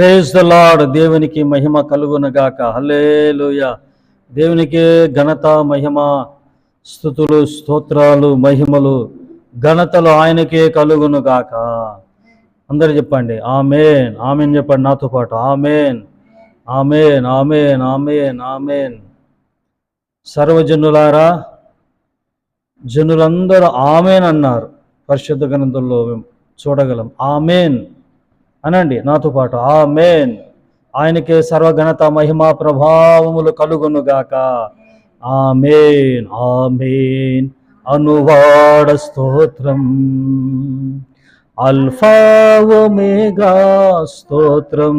Praise the lord దేవునికి మహిమ కలుగునగాక. Hallelujah దేవునికి ఘనత మహిమ స్థుతులు స్తోత్రాలు మహిమలు ఘనతలు ఆయనకే కలుగునుగాక. అందరు చెప్పండి ఆమెన్. ఆమెన్ చెప్పండి నాతో పాటు. Amen. Amen amen amen amen. సర్వజనులారా జనులందరూ ఆమెన్ అన్నారు. పరిశుద్ధ గ్రంథంలో మేము చూడగలం. ఆమెన్. అనండి. నాతో పాటు ఆ మేన్ ఆయనకే సర్వఘనత మహిమ ప్రభావములు కలుగునుగాక ఆ మేన్ ఆ మేన్ అనువాడ స్తోత్రం. అల్ఫావమేగా స్తోత్రం.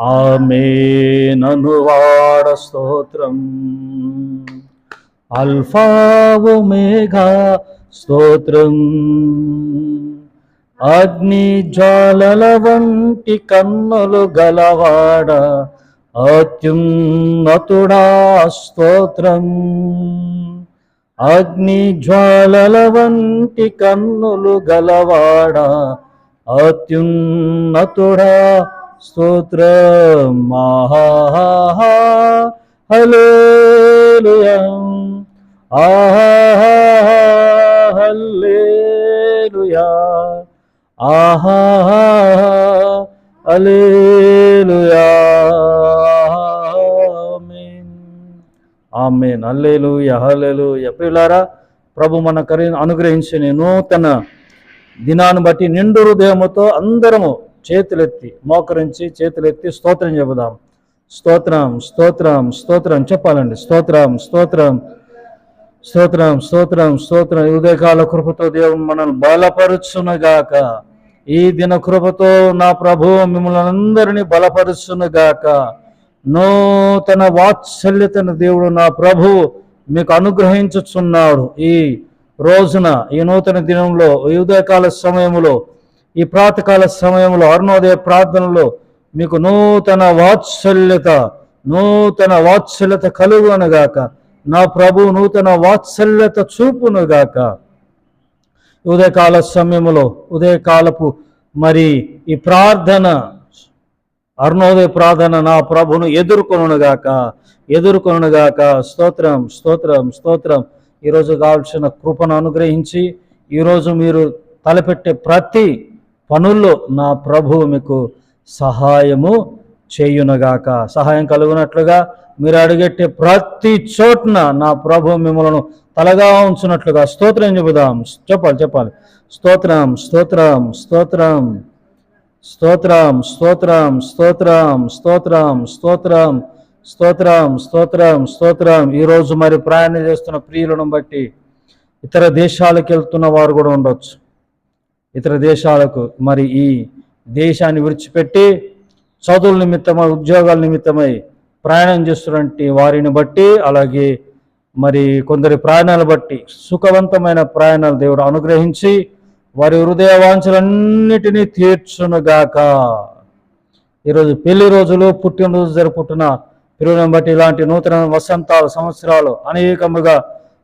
ఆమెన్. అనువాడ స్తోత్రం. అల్ఫావమేగా స్తోత్రం. అగ్ని వంటి కన్నులు గలవాడ అత్యున్నతుడా స్తోత్రం. అగ్నిజ్వాలల వంటి కన్నులు గలవాడ అత్యున్నతుడా స్తోత్రం. మహా హల్లెలూయా. ఆహా హల్లెలూయా. ఆహా అలేలుయా ఆమెన్. అల్లేలుయ హల్లెలూయ ప్రియులారా ప్రభు మన కరి అనుగ్రహించిన నూతన దినాన్ని బట్టి నిండు హృదయముతో అందరము చేతులెత్తి మోకరించి చేతులెత్తి స్తోత్రం చెబుదాం. స్తోత్రం స్తోత్రం స్తోత్రం. చెప్పాలండి. స్తోత్రం స్తోత్రం స్తోత్రం స్తోత్రం స్తోత్రం. ఉదయకాల కృపతో దేవుని మనల్ని బలపరుచునగాక. ఈ దిన కృపతో నా ప్రభు మిమ్మల్ని అందరినీ బలపరుచునుగాక. నూతన వాత్సల్యతను దేవుడు నా ప్రభు మీకు అనుగ్రహించుచున్నాడు. ఈ రోజున ఈ నూతన దినంలో ఈ ఉదయకాల సమయంలో ఈ ప్రాతకాల సమయంలో అరుణోదయ ప్రార్థనలో మీకు నూతన వాత్సల్యత నూతన వాత్సల్యత కలుగునగాక. నా ప్రభు నూతన వాత్సల్యత చూపునుగాక. ఉదయకాల సమయంలో ఉదయకాలపు మరి ఈ ప్రార్థన అరుణోదయ ప్రార్థన నా ప్రభును ఎదుర్కొనుగాక ఎదుర్కొనుగాక స్తోత్రం స్తోత్రం స్తోత్రం. ఈరోజు కావాల్సిన కృపను అనుగ్రహించి ఈరోజు మీరు తలపెట్టే ప్రతి పనుల్లో నా ప్రభువు మీకు సహాయము చేయునగాక. సహాయం కలుగునట్లుగా మీరు అడిగెట్టే ప్రతి చోట్న నా ప్రభు మిమ్మలను తలగా ఉంచున్నట్లుగా స్తోత్రం చెబుదాం. చెప్పాలి చెప్పాలి. స్తోత్రం స్తోత్రం స్తోత్రం. స్తోత్రం స్తోత్రం స్తోత్రం స్తోత్రం స్తోత్రం. స్తోత్రం స్తోత్రం స్తోత్రం. ఈరోజు మరి ప్రయాణం చేస్తున్న ప్రియులను బట్టి ఇతర దేశాలకు వెళ్తున్న వారు కూడా ఉండొచ్చు. ఇతర దేశాలకు మరి ఈ దేశాన్ని విడిచిపెట్టి చదువుల నిమిత్తమై ఉద్యోగాల నిమిత్తమై ప్రయాణం చేస్తున్నటువంటి వారిని బట్టి అలాగే మరి కొందరి ప్రయాణాలు బట్టి సుఖవంతమైన ప్రయాణాలు దేవుడు అనుగ్రహించి వారి హృదయ వాంఛలన్నిటినీ తీర్చునుగాక. ఈరోజు పెళ్ళి రోజులు పుట్టినరోజు జరుపుకుంటున్న పిల్లలను బట్టి ఇలాంటి నూతన వసంతాలు సంవత్సరాలు అనేకముగా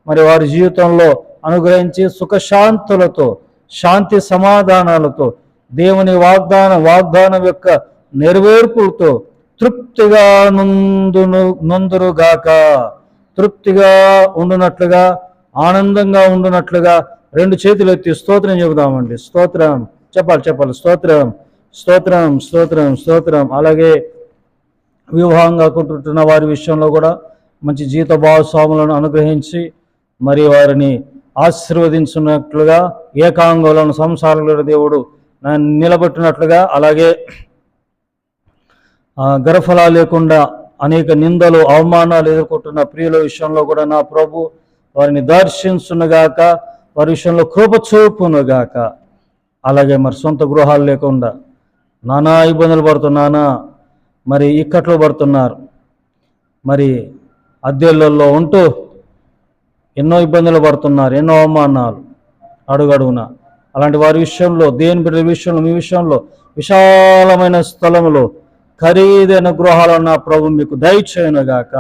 మరి వారి జీవితంలో అనుగ్రహించి సుఖశాంతులతో శాంతి సమాధానాలతో దేవుని వాగ్దాన వాగ్దానం యొక్క నెరవేర్పులతో తృప్తిగా నుందును నొందురుగాక. తృప్తిగా ఉండునట్లుగా ఆనందంగా ఉండునట్లుగా రెండు చేతులు ఎత్తి స్తోత్రం చెబుదామండి. స్తోత్రం చెప్పాలి చెప్పాలి. స్తోత్రం స్తోత్రం స్తోత్రం స్తోత్రం. అలాగే వివాహంగా కుంటున్న వారి విషయంలో కూడా మంచి జీత భాగస్వాములను అనుగ్రహించి మరి వారిని ఆశీర్వదించినట్లుగా ఏకాంగులను సంసారంలో దేవుడు నిలబెట్టినట్లుగా అలాగే గరఫలా లేకుండా అనేక నిందలు అవమానాలు ఎదుర్కొంటున్న ప్రియుల విషయంలో కూడా నా ప్రభు వారిని దర్శించునుగాక వారి విషయంలో కృప చూపునుగాక. అలాగే మరి సొంత గృహాలు లేకుండా నానా ఇబ్బందులు పడుతున్నానా? మరి ఇక్కట్లో పడుతున్నారు. మరి అద్దెళ్ళల్లో ఉంటూ ఎన్నో ఇబ్బందులు పడుతున్నారు ఎన్నో అవమానాలు అడుగడుగున. అలాంటి వారి విషయంలో దేని బిడ్డల విషయంలో మీ విషయంలో విశాలమైన స్థలంలో ఖరీదైన గృహాలను నా ప్రభు మీకు దయచేయనుగాక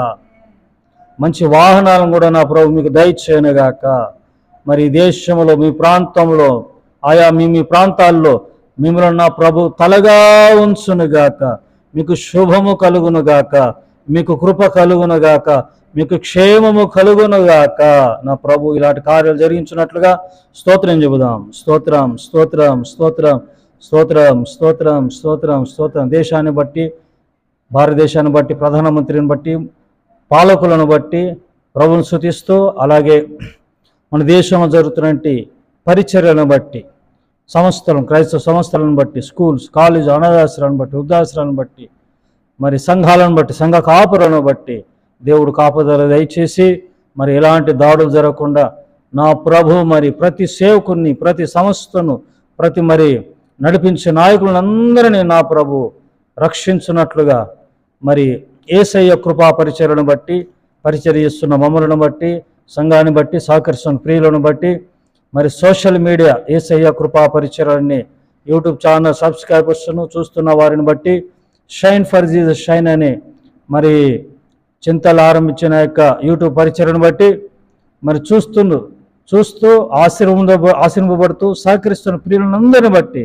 మంచి వాహనాలను కూడా నా ప్రభు మీకు దయచేయనుగాక మరి దేశంలో మీ ప్రాంతంలో ఆయా మీ మీ ప్రాంతాల్లో మిమ్మల్ని నా ప్రభు తలగా ఉంచునుగాక మీకు శుభము కలుగునుగాక మీకు కృప కలుగునుగాక మీకు క్షేమము కలుగునుగాక నా ప్రభు ఇలాంటి కార్యాలు జరిగించినట్లుగా స్తోత్రం చెబుదాం. స్తోత్రం స్తోత్రం స్తోత్రం. స్తోత్రం స్తోత్రం స్తోత్రం స్తోత్రం. దేశాన్ని బట్టి భారతదేశాన్ని బట్టి ప్రధానమంత్రిని బట్టి పాలకులను బట్టి ప్రభుని శృతిస్తూ అలాగే మన దేశంలో జరుగుతున్నటువంటి పరిచర్యలను బట్టి సంస్థలను క్రైస్తవ సంస్థలను బట్టి స్కూల్స్ కాలేజ్ అనాథాశ్రాలను బట్టి వృద్ధాశ్రాలను బట్టి మరి సంఘాలను బట్టి సంఘ కాపులను బట్టి దేవుడు కాపుదల దయచేసి మరి ఎలాంటి దాడులు జరగకుండా నా ప్రభు మరి ప్రతి సేవకుని ప్రతి సంస్థను ప్రతి మరి నడిపించే నాయకులందరినీ నా ప్రభు రక్షించున్నట్లుగా మరి ఏసయ్య కృపా పరిచర్ను బట్టి పరిచర్యస్తున్న మమ్మలను బట్టి సంఘాన్ని బట్టి సహకరిస్తున్న ప్రియులను బట్టి మరి సోషల్ మీడియా ఏసయ్య కృపా పరిచయాన్ని యూట్యూబ్ ఛానల్ సబ్స్క్రైబర్స్ను చూస్తున్న వారిని బట్టి షైన్ ఫర్ జీజ్ షైన్ అని మరి చింతలు ఆరంభించిన యొక్క యూట్యూబ్ పరిచయను బట్టి మరి చూస్తుండు చూస్తూ ఆశీర్వ ఆశీర్వబడుతూ సహకరిస్తున్న ప్రియులందరిని బట్టి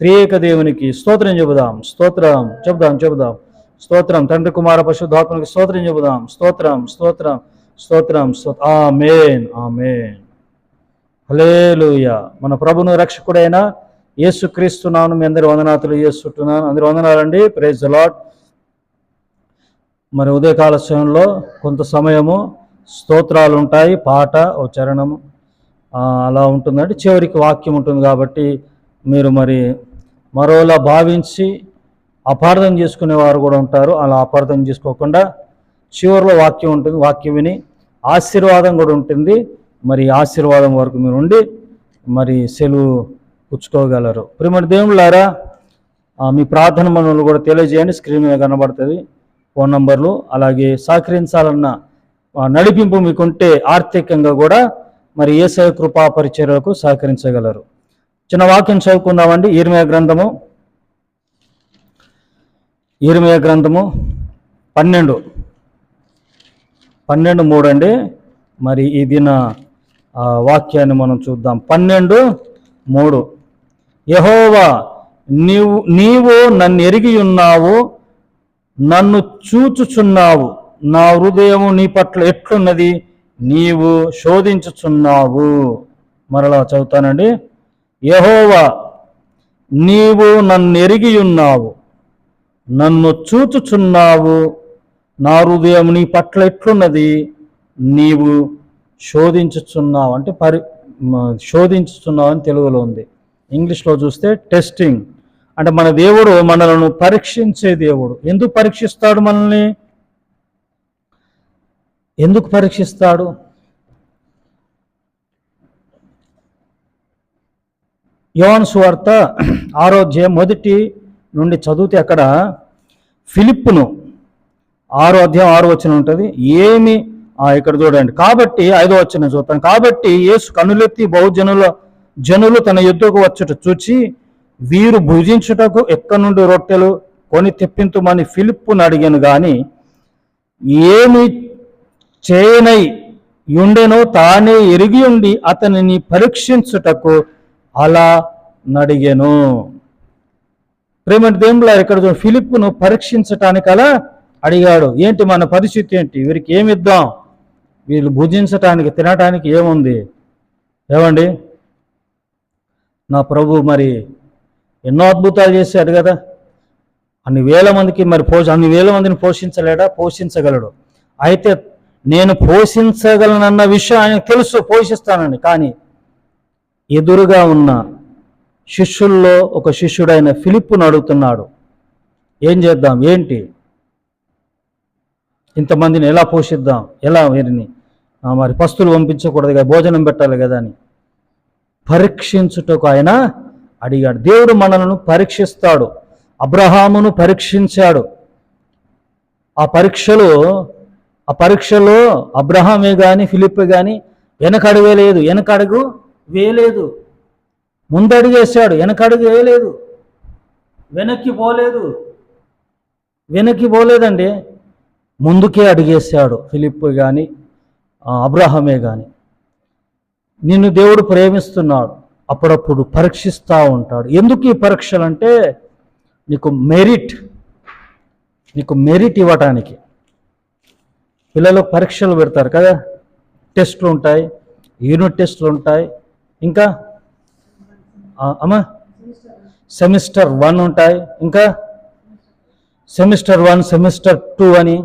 త్రియేక దేవునికి స్తోత్రం చెబుదాం. స్తోత్రం చెబుదాం చెబుదాం. స్తోత్రం. తండ్రి కుమార పశుధాత్మనికి స్తోత్రం చెబుదాం. స్తోత్రం స్తోత్రం స్తోత్రం ఆ మేన్ ఆ మేన్ హలేలుయ మన ప్రభును రక్షకుడైన యేసుక్రీస్తున్నాను మీ అందరి వందనాతులు చేస్తుంటున్నాను అందరి వందనాలండి. ప్రైజ్ లాట్ మరి ఉదయకాల సమయంలో కొంత సమయము స్తోత్రాలు ఉంటాయి. పాట ఓ చరణము. అలా ఉంటుందండి. చివరికి వాక్యం ఉంటుంది కాబట్టి మీరు మరి మరోలా భావించి అపార్థం చేసుకునేవారు కూడా ఉంటారు. అలా అపార్థం చేసుకోకుండా చివరిలో వాక్యం ఉంటుంది. వాక్యం విని ఆశీర్వాదం కూడా ఉంటుంది. మరి ఆశీర్వాదం వరకు మీరు ఉండి మరి సెలవు పుచ్చుకోగలరు. ప్రిమరి దేవుళ్ళారా మీ ప్రార్థన మనలు కూడా తెలియజేయండి. స్క్రీన్ మీద కనబడుతుంది ఫోన్ నంబర్లు. అలాగే సహకరించాలన్న నడిపింపు మీకుంటే ఆర్థికంగా కూడా మరి ఏసయ కృపా పరిచర్యలకు సహకరించగలరు. చిన్న వాక్యం చదువుకుందామండి. ఈర్మయ గ్రంథము. ఈర్మయ గ్రంథము పన్నెండు. పన్నెండు మూడు అండి మరి ఈ దిన వాక్యాన్ని మనం చూద్దాం. పన్నెండు మూడు. యహోవా నీవు నీవు నన్ను ఎరిగి ఉన్నావు నన్ను చూచుచున్నావు. నా హృదయము నీ పట్ల ఎట్లున్నది? నీవు శోధించుచున్నావు. మరలా చదువుతానండి. యహోవా నీవు నన్ను ఎరిగియున్నావు నన్ను చూచుచున్నావు నా హృదయం నీ పట్ల ఎట్లున్నది నీవు శోధించుచున్నావు అంటే పరి శోధించుచున్నావు అని తెలుగులో ఉంది. ఇంగ్లీష్లో చూస్తే టెస్టింగ్ అంటే మన దేవుడు మనలను పరీక్షించే దేవుడు. ఎందుకు పరీక్షిస్తాడు మనల్ని? ఎందుకు పరీక్షిస్తాడు? యోన్ సువార్త ఆరోధ్యం మొదటి నుండి చదివితే అక్కడ ఫిలిప్పును ఆరో అధ్యాయం ఆరో ఉంటుంది. ఏమి? ఇక్కడ చూడండి. కాబట్టి ఐదో వచ్చిన చూస్తాను కాబట్టి యేసు కనులెత్తి బహుజనుల జనులు తన యుద్ధకు వచ్చుట చూచి వీరు భుజించుటకు ఎక్క నుండి రొట్టెలు కొని తెప్పింతుమని ఫిలిప్పును అడిగాను. కానీ ఏమి చేయనై ఉండెనో తానే ఎరిగి ఉండి అతనిని పరీక్షించుటకు అలా నడిగెను. ప్రేమ దేవుళ్ళ ఇక్కడ ఫిలిప్ను పరీక్షించటానికి అలా అడిగాడు. ఏంటి మన పరిస్థితి ఏంటి? వీరికి ఏమి ఇద్దాం? వీళ్ళు భుజించటానికి తినటానికి ఏముంది? ఏమండి? నా ప్రభు మరి ఎన్నో అద్భుతాలు చేశాడు కదా. అన్ని వేల మందికి మరి పోష అన్ని వేల మందిని పోషించలేడా? పోషించగలడు. అయితే నేను పోషించగలనన్న విషయం ఆయనకు తెలుసు పోషిస్తానని. కానీ ఎదురుగా ఉన్న శిష్యుల్లో ఒక శిష్యుడైన ఫిలిప్పును అడుగుతున్నాడు ఏం చేద్దాం? ఏంటి? ఇంతమందిని ఎలా పోషిద్దాం? ఎలా వీరిని? మరి పస్తులు పంపించకూడదు కదా భోజనం పెట్టాలి కదా అని పరీక్షించుటకు ఆయన అడిగాడు. దేవుడు మనలను పరీక్షిస్తాడు అబ్రహామును పరీక్షించాడు. ఆ పరీక్షలో ఆ పరీక్షలో అబ్రహామే కానీ ఫిలిప్ కానీ వెనకడుగలేదు వెనకడుగు వేయలేదు. ముందడుగు వేశాడు వెనకడుగు వేయలేదు. వెనక్కి పోలేదు. వెనక్కి పోలేదండి. ముందుకే అడిగేశాడు ఫిలిప్ కానీ అబ్రహమే కానీ నిన్ను దేవుడు ప్రేమిస్తున్నాడు అప్పుడప్పుడు పరీక్షిస్తూ ఉంటాడు. ఎందుకు ఈ పరీక్షలు అంటే నీకు మెరిట్ నీకు మెరిట్ ఇవ్వటానికి. పిల్లలకు పరీక్షలు పెడతారు కదా టెస్ట్లు ఉంటాయి యూనిట్ టెస్ట్లు ఉంటాయి ఇంకా? అమ్మా సెమిస్టర్ వన్ ఉంటాయి. ఇంకా? సెమిస్టర్ వన్ సెమిస్టర్ టూ అని.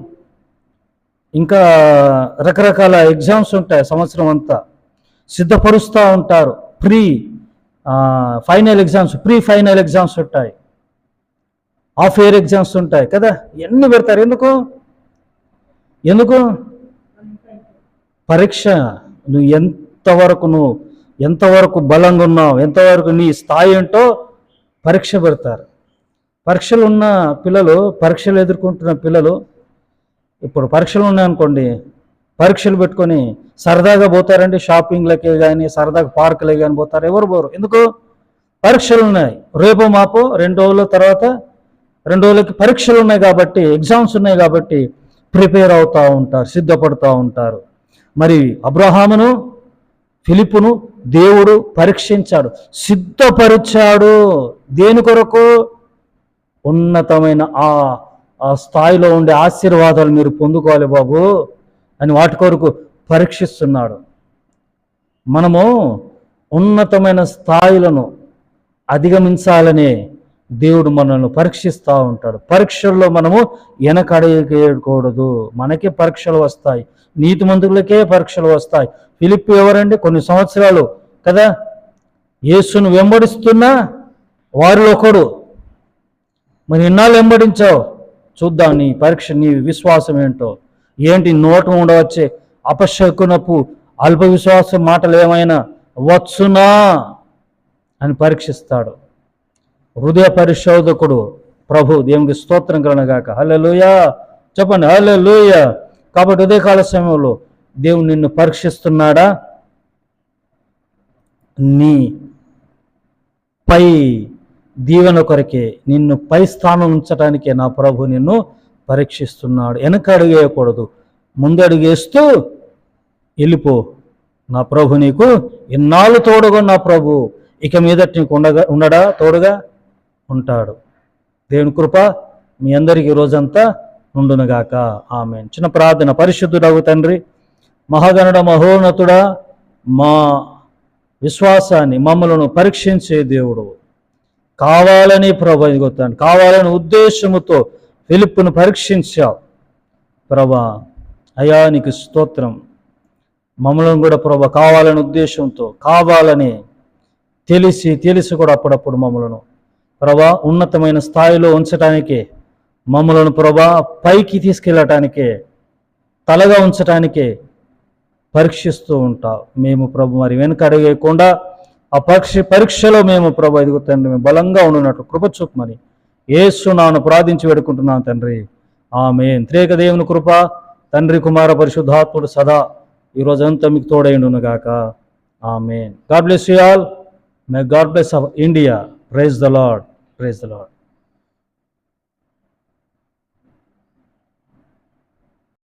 ఇంకా రకరకాల ఎగ్జామ్స్ ఉంటాయి సంవత్సరం అంతా. సిద్ధపరుస్తూ ఉంటారు. Pre final exams pre final exams ఉంటాయి. హాఫ్ ఇయర్ ఎగ్జామ్స్ ఉంటాయి కదా? ఎన్ని పెడతారు? ఎందుకు? ఎందుకు? పరీక్ష. నువ్వు ఎంతవరకు నువ్వు ఎంతవరకు బలంగా ఉన్నావు ఎంతవరకు నీ స్థాయి ఏంటో పరీక్ష పెడతారు. పరీక్షలు ఉన్న పిల్లలు పరీక్షలు ఎదుర్కొంటున్న పిల్లలు ఇప్పుడు పరీక్షలు ఉన్నాయనుకోండి పరీక్షలు పెట్టుకొని సరదాగా పోతారండి షాపింగ్లకే కానీ సరదాగా పార్కులకి కానీ పోతారు ఎవరు పోరు. ఎందుకు? పరీక్షలు ఉన్నాయి. రేపు మాపో రెండు రోజుల తర్వాత రెండు రోజులకి పరీక్షలు ఉన్నాయి కాబట్టి ఎగ్జామ్స్ ఉన్నాయి కాబట్టి ప్రిపేర్ అవుతూ ఉంటారు సిద్ధపడుతూ ఉంటారు. మరి అబ్రహామును ఫిలిప్పును దేవుడు పరీక్షించాడు సిద్ధపరిచాడు. దేని కొరకు? ఉన్నతమైన ఆ ఆ స్థాయిలో ఉండే ఆశీర్వాదాలు మీరు పొందుకోవాలి బాబు అని వాటి కొరకు పరీక్షిస్తున్నాడు. మనము ఉన్నతమైన స్థాయిలను అధిగమించాలనే దేవుడు మనల్ని పరీక్షిస్తూ ఉంటాడు. పరీక్షల్లో మనము వెనకడగకూడదు మనకే పరీక్షలు వస్తాయి. నీతిమంతులకే పరీక్షలు వస్తాయి. ఫిలిప్ ఎవరండి? కొన్ని సంవత్సరాలు కదా. యేసును వెంబడిస్తున్నా వారిలో ఒకడు. మరి ఎన్నాళ్ళు వెంబడించావు? చూద్దాం నీ పరీక్ష నీ విశ్వాసం ఏంటో. ఏంటి? నోట ఉండవచ్చే అపశకునపు అల్ప విశ్వాసం మాటలు ఏమైనా వచ్చునా అని పరీక్షిస్తాడు. హృదయ పరిశోధకుడు ప్రభు దేవునికి స్తోత్రం కలనగాక హల్లెలూయ! చెప్పండి. హల్లెలూయ! కాబట్టి ఉదయకాల సమయంలో దేవుడు నిన్ను పరీక్షిస్తున్నాడా? నీ పై దీవెన కొరకే నిన్ను పై స్థానం ఉంచడానికే నా ప్రభు నిన్ను పరీక్షిస్తున్నాడు. వెనక అడుగేయకూడదు. ముందడుగేస్తూ వెళ్ళిపో. నా ప్రభు నీకు ఇన్నాళ్ళు తోడుగా నా ప్రభు. ఇక మీదట నీకు ఉండగా ఉండడా తోడుగా ఉంటాడు. దేవుని కృప మీ అందరికీ రోజంతా ఉండునుగాక. ఆమె చిన్న ప్రార్థన. పరిశుద్ధుడవు తండ్రి మహాగణుడ మహోన్నతుడా మా విశ్వాసాన్ని మమ్మలను పరీక్షించే దేవుడు. కావాలని ప్రభా ఇదిగోతాను కావాలని ఉద్దేశముతో పిలుపును పరీక్షించావు. ప్రభా అయా నీకు స్తోత్రం. మమ్మలను కూడా ప్రభా కావాలని ఉద్దేశంతో కావాలని తెలిసి తెలిసి కూడా అప్పుడప్పుడు మమ్మలను ప్రభా ఉన్నతమైన స్థాయిలో ఉంచటానికే మమ్మలను ప్రభా పైకి తీసుకెళ్ళటానికే తలగా ఉంచటానికే పరీక్షిస్తూ ఉంటావు. మేము ప్రభు మరి వెనుక అడిగేయకుండా ఆ పరీక్ష పరీక్షలో మేము ప్రభు ఎదుగు తండ్రి మేము బలంగా ఉండున్నట్లు కృపచూపమని ఏసు నాను ప్రార్థించి వేడుకుంటున్నాను తండ్రి. ఆమె త్రేక దేవుని కృప తండ్రి కుమార పరిశుద్ధాత్ముడు సదా ఈ రోజంతా మీకు తోడైండును గాక. ఆమె God bless you all. May God bless India. Praise the Lord praise the Lord